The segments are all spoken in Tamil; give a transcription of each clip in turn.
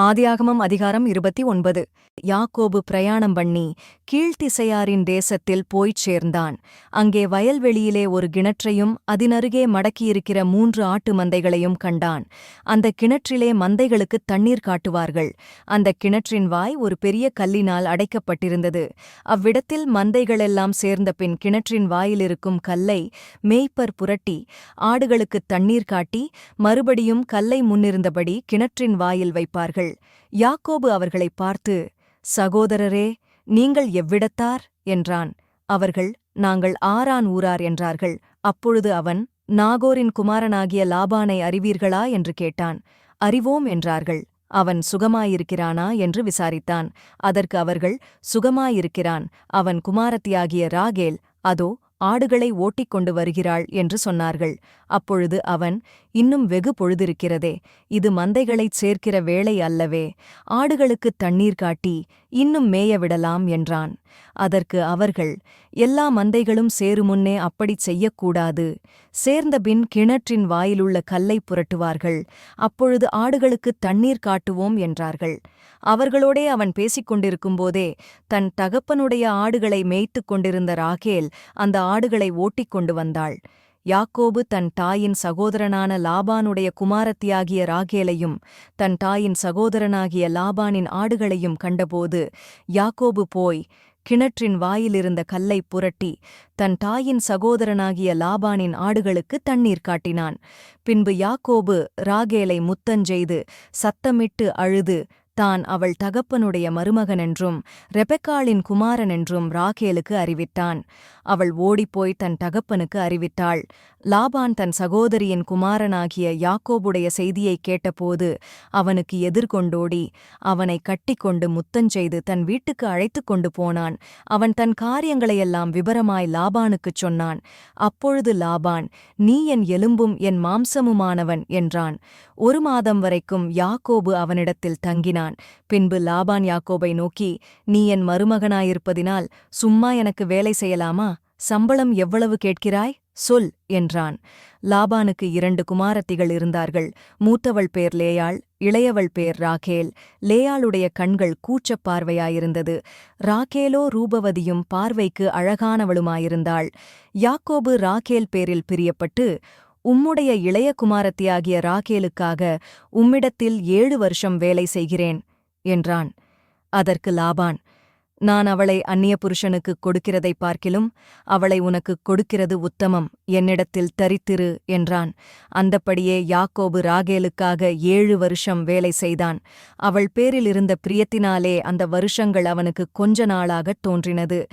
ஆதியாகமம் அதிகாரம் இருபத்தி ஒன்பது. யாக்கோபு பிரயாணம் பண்ணி கீழ்த்திசையாரின் தேசத்தில் போய்ச் சேர்ந்தான். அங்கே வயல்வெளியிலே ஒரு கிணற்றையும் அதனருகே மடக்கியிருக்கிற மூன்று ஆட்டு மந்தைகளையும் கண்டான். அந்த கிணற்றிலே மந்தைகளுக்குத் தண்ணீர் காட்டுவார்கள். அந்த கிணற்றின் வாய் ஒரு பெரிய கல்லினால் அடைக்கப்பட்டிருந்தது. அவ்விடத்தில் மந்தைகளெல்லாம் சேர்ந்த பின் கிணற்றின் வாயிலிருக்கும் கல்லை மேய்ப்பர் புரட்டி ஆடுகளுக்குத் தண்ணீர் காட்டி மறுபடியும் கல்லை முன்னிருந்தபடி கிணற்றின் வாயில் வைப்பார்கள். யாக்கோபு அவர்களை பார்த்து சகோதரரே நீங்கள் எவ்விடத்தார்? என்றான். அவர்கள் நாங்கள் ஆரான் ஊரார் என்றார்கள். அப்பொழுது அவன் நாகோரின் குமாரனாகிய லாபானை அறிவீர்களா? என்று கேட்டான். அறிவோம் என்றார்கள். அவன் சுகமாயிருக்கிறானா? என்று விசாரித்தான். அதற்கு அவர்கள் சுகமாயிருக்கிறான். அவன் குமாரத்தியாகிய ராகேல் அதோ ஆடுகளை ஓட்டிக் கொண்டு வருகிறாள் என்று சொன்னார்கள். அப்பொழுது அவன் இன்னும் வெகு பொழுதிருக்கிறதே. இது மந்தைகளைச் சேர்க்கிற வேளை அல்லவே. ஆடுகளுக்குத் தண்ணீர் காட்டி இன்னும் மேய விடலாம் என்றான். அதற்கு அவர்கள் எல்லா மந்தைகளும் சேருமுன்னே அப்படிச் செய்யக்கூடாது. சேர்ந்தபின் கிணற்றின் வாயிலுள்ள கல்லை புரட்டுவார்கள். அப்பொழுது ஆடுகளுக்குத் தண்ணீர் காட்டுவோம் என்றார்கள். அவர்களோடே அவன் பேசிக் கொண்டிருக்கும்போதே தன் தகப்பனுடைய ஆடுகளை மேய்த்துக் கொண்டிருந்த ராகேல் அந்த ஆடுகளை ஓட்டிக் கொண்டு வந்தாள். யாக்கோபு தன் தாயின் சகோதரனான லாபானுடைய குமாரத்தியாகிய ராகேலையும் தன் தாயின் சகோதரனாகிய லாபானின் ஆடுகளையும் கண்டபோது யாக்கோபு போய் கிணற்றின் வாயிலிருந்த கல்லைப் புரட்டி தன் தாயின் சகோதரனாகிய லாபானின் ஆடுகளுக்கு தண்ணீர் காட்டினான். பின்பு யாக்கோபு ராகேலை முத்தஞ்செய்து சத்தமிட்டு அழுது தான் அவள் தகப்பனுடைய மருமகனென்றும் ரெபெக்காளின் குமாரனென்றும் ராகேலுக்கு அறிவித்தான். அவள் ஓடிப்போய் தன் தகப்பனுக்கு அறிவித்தாள். லாபான் தன் சகோதரியின் குமாரனாகிய யாக்கோபுடைய செய்தியைக் கேட்டபோது அவனுக்கு எதிர்கொண்டோடி அவனை கட்டிக்கொண்டு முத்தஞ்செய்து தன் வீட்டுக்கு அழைத்துக் கொண்டு போனான். அவன் தன் காரியங்களையெல்லாம் விபரமாய் லாபானுக்குச் சொன்னான். அப்பொழுது லாபான் நீ என் எலும்பும் என் மாம்சமுமானவன் என்றான். ஒரு மாதம் வரைக்கும் யாக்கோபு அவனிடத்தில் தங்கினான். பின்பு லாபான் யாக்கோபை நோக்கி நீ என் மருமகனாயிருப்பதினால் சும்மா எனக்கு வேலை செய்யலாமா? சம்பளம் எவ்வளவு கேட்கிறாய்? சொல் என்றான். லாபானுக்கு இரண்டு குமாரத்திகள் இருந்தார்கள். மூத்தவள் பேர் லேயாள் இளையவள் பேர் ராகேல். லேயாளுடைய கண்கள் கூச்சப் பார்வையாயிருந்தது. ராகேலோ ரூபவதியும் பார்வைக்கு அழகானவளுமாயிருந்தாள். யாக்கோபு ராகேல் பேரில் பிரியப்பட்டு உம்முடைய இளைய குமாரத்தியாகிய ராகேலுக்காக உம்மிடத்தில் ஏழு வருஷம் வேலை செய்கிறேன் என்றான். அதற்கு லாபான் நான் அவளை அந்நிய புருஷனுக்குக் கொடுக்கிறதைப் பார்க்கிலும் அவளை உனக்குக் கொடுக்கிறது உத்தமம் என்னிடத்தில் தரித்திரு என்றான். அந்தப்படியே யாக்கோபு ராகேலுக்காக ஏழு வருஷம் வேலை செய்தான். அவள் பேரில் இருந்த பிரியத்தினாலே அந்த வருஷங்கள் அவனுக்கு கொஞ்ச நாளாகத் தோன்றினது.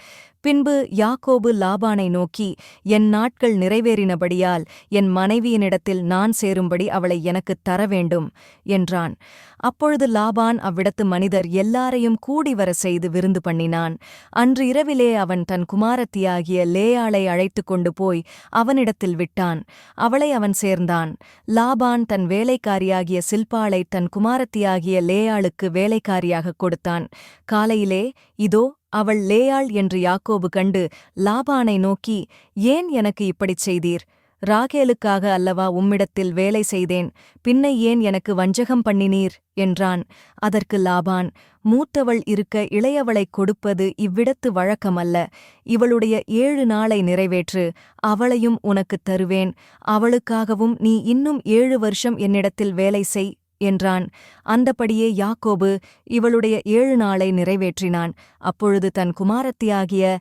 பின்பு யாக்கோபு லாபானை நோக்கி என் நாட்கள் நிறைவேறினபடியால் என் மனைவியினிடத்தில் நான் சேரும்படி அவளை எனக்குத் தர வேண்டும் என்றான். அப்பொழுது லாபான் அவ்விடத்து மனிதர் எல்லாரையும் கூடிவர செய்து விருந்து பண்ணினான். அன்று இரவிலே அவன் தன் குமாரத்தியாகிய லேயாளை அழைத்துக் கொண்டு போய் அவனிடத்தில் விட்டான். அவளை அவன் சேர்ந்தான். லாபான் தன் வேலைக்காரியாகிய சில்பாளை தன் குமாரத்தியாகிய லேயாளுக்கு வேலைக்காரியாகக் கொடுத்தான். காலையிலே இதோ அவள் லேயாள் என்று யாக்கோபு கண்டு லாபானை நோக்கி ஏன் எனக்கு இப்படிச் செய்தீர்? ராகேலுக்காக அல்லவா உம்மிடத்தில் வேலை செய்தேன்? பின்னை ஏன் எனக்கு வஞ்சகம் பண்ணினீர்? என்றான். அதற்கு லாபான் மூத்தவள் இருக்க இளையவளைக் கொடுப்பது இவ்விடத்து வழக்கமல்ல. இவளுடைய ஏழு நாளை நிறைவேற்று. அவளையும் உனக்குத் தருவேன். அவளுக்காகவும் நீ இன்னும் ஏழு வருஷம் என்னிடத்தில் வேலை செய். என்றான். அந்தபடியே யாக்கோபு இவளுடைய ஏழு நாளை நிறைவேற்றினான். அப்பொழுது தன் குமாரத்தியாகிய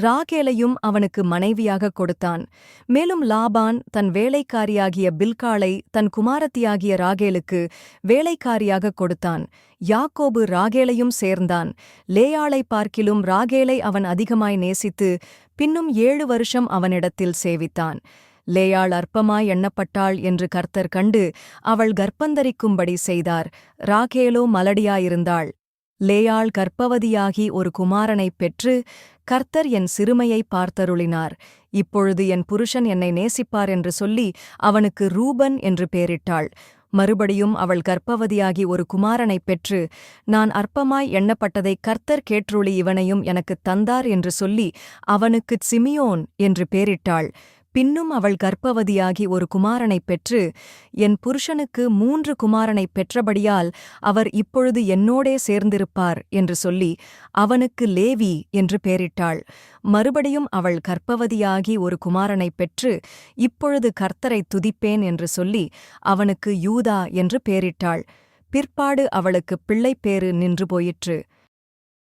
ராகேலையும் அவனுக்கு மனைவியாகக் கொடுத்தான். மேலும் லாபான் தன் வேலைக்காரியாகிய பில்காளை தன் குமாரத்தியாகிய ராகேலுக்கு வேலைக்காரியாகக் கொடுத்தான். யாக்கோபு ராகேலையும் சேர்ந்தான். லேயாளை பார்க்கிலும் ராகேலை அவன் அதிகமாய் நேசித்து பின்னும் ஏழு வருஷம் அவனிடத்தில் சேவித்தான். லேயாள் அற்பமாய் எண்ணப்பட்டாள் என்று கர்த்தர் கண்டு அவள் கர்ப்பந்தரிக்கும்படி செய்தார். ராகேலோ மலடியாயிருந்தாள். லேயாள் கர்ப்பவதியாகி ஒரு குமாரனைப் பெற்று கர்த்தர் என் சிறுமையை பார்த்தருளினார். இப்பொழுது என் புருஷன் என்னை நேசிப்பார் என்று சொல்லி அவனுக்கு ரூபன் என்று பேரிட்டாள் மறுபடியும் அவள் கர்ப்பவதியாகி ஒரு குமாரனைப் பெற்று நான் அற்பமாய் எண்ணப்பட்டதை கர்த்தர் கேற்றுளி இவனையும் எனக்குத் தந்தார் என்று சொல்லி அவனுக்குச் சிமியோன் என்று பேரிட்டாள் பின்னும் அவள் கர்ப்பவதியாகி ஒரு குமாரனைப் பெற்று என் புருஷனுக்கு மூன்று குமாரனைப் பெற்றபடியால் அவர் இப்பொழுது என்னோடே சேர்ந்திருப்பார் என்று சொல்லி அவனுக்கு லேவி என்று பெயரிட்டாள். மறுபடியும் அவள் கர்ப்பவதியாகி ஒரு குமாரனைப் பெற்று இப்பொழுது கர்த்தரைத் துதிப்பேன் என்று சொல்லி அவனுக்கு யூதா என்று பெயரிட்டாள். பிற்பாடு அவளுக்குப் பிள்ளைப்பேறு நின்று போயிற்று.